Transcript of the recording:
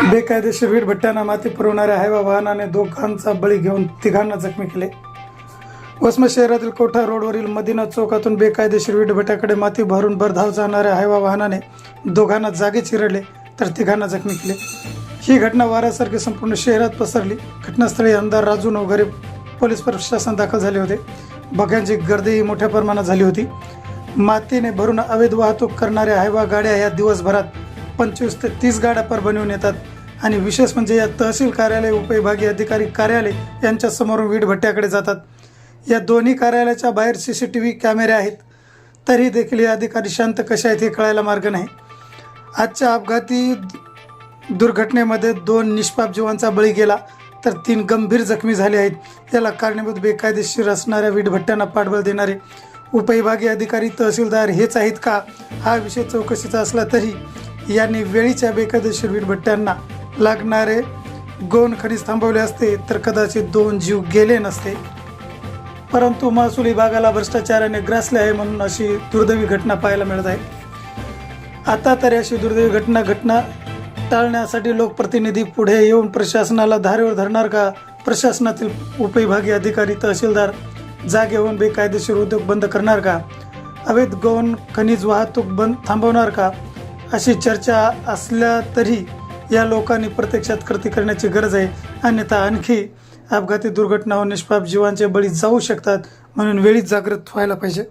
बेकायदेशीर वीट भट्ट्यांना माती पुरवणाऱ्या हायवा वाहनाने दोघांचा बळी घेऊन तिघांना जखमी केले. वसमत शहरातील कोठा रोडवरील मदिना चौकातून बेकायदेशीर वीट भट्ट्याकडे माती भरून भरधाव जाणाऱ्या हायवा वाहनाने दोघांना जागे चिरडले तर तिघांना जखमी केले. ही घटना वाऱ्यासारखी संपूर्ण शहरात पसरली. घटनास्थळी आमदार राजू नवघरे पोलीस प्रशासन दाखल झाले होते. बघ्यांची गर्दीही मोठ्या प्रमाणात झाली होती. मातीने भरून अवैध वाहतूक करणाऱ्या हायवा गाड्या या दिवसभरात पंचवीस ते तीस गाड्या परभणीहून येतात. आणि विशेष म्हणजे या तहसील कार्यालय उपविभागीय अधिकारी कार्यालय यांच्या समोरून वीटभट्ट्याकडे जातात. या दोन्ही कार्यालयाच्या बाहेर सी सी टी व्ही कॅमेरे आहेत. तरी देखील हे अधिकारी शांत कसे आहेत हे कळायला मार्ग नाही. आजच्या अपघाती दुर्घटनेमध्ये दोन निष्पाप जीवांचा बळी गेला तर तीन गंभीर जखमी झाले आहेत. याला कारणीभूत बेकायदेशीर असणाऱ्या वीटभट्ट्यांना पाठबळ देणारे उपविभागीय अधिकारी तहसीलदार हेच आहेत का? हा विषय चौकशीचा असला तरी यांनी वेळीच्या बेकायदेशीर वीटभट्ट्यांना लागणारे गौण खनिज थांबवले असते तर कदाचित दोन जीव गेले नसते. परंतु महसूल विभागाला भ्रष्टाचाराने ग्रासले आहे म्हणून अशी दुर्दैवी घटना पाहायला मिळत आहे. आता तरी अशी दुर्दैवी घटना घटना टाळण्यासाठी लोकप्रतिनिधी पुढे येऊन प्रशासनाला धारेवर धरणार का? प्रशासनातील उपविभागीय अधिकारी तहसीलदार जागे होऊन बेकायदेशीर उद्योग बंद करणार का? अवैध गौण खनिज वाहतूक बंद थांबवणार का? अशी चर्चा असल्या तरी या लोकांनी प्रत्यक्षात कृती करण्याची गरज आहे. अन्यथा आणखी अपघाती दुर्घटना व निष्पाप जीवांचे बळी जाऊ शकतात म्हणून वेळीच जागृत व्हायला पाहिजे.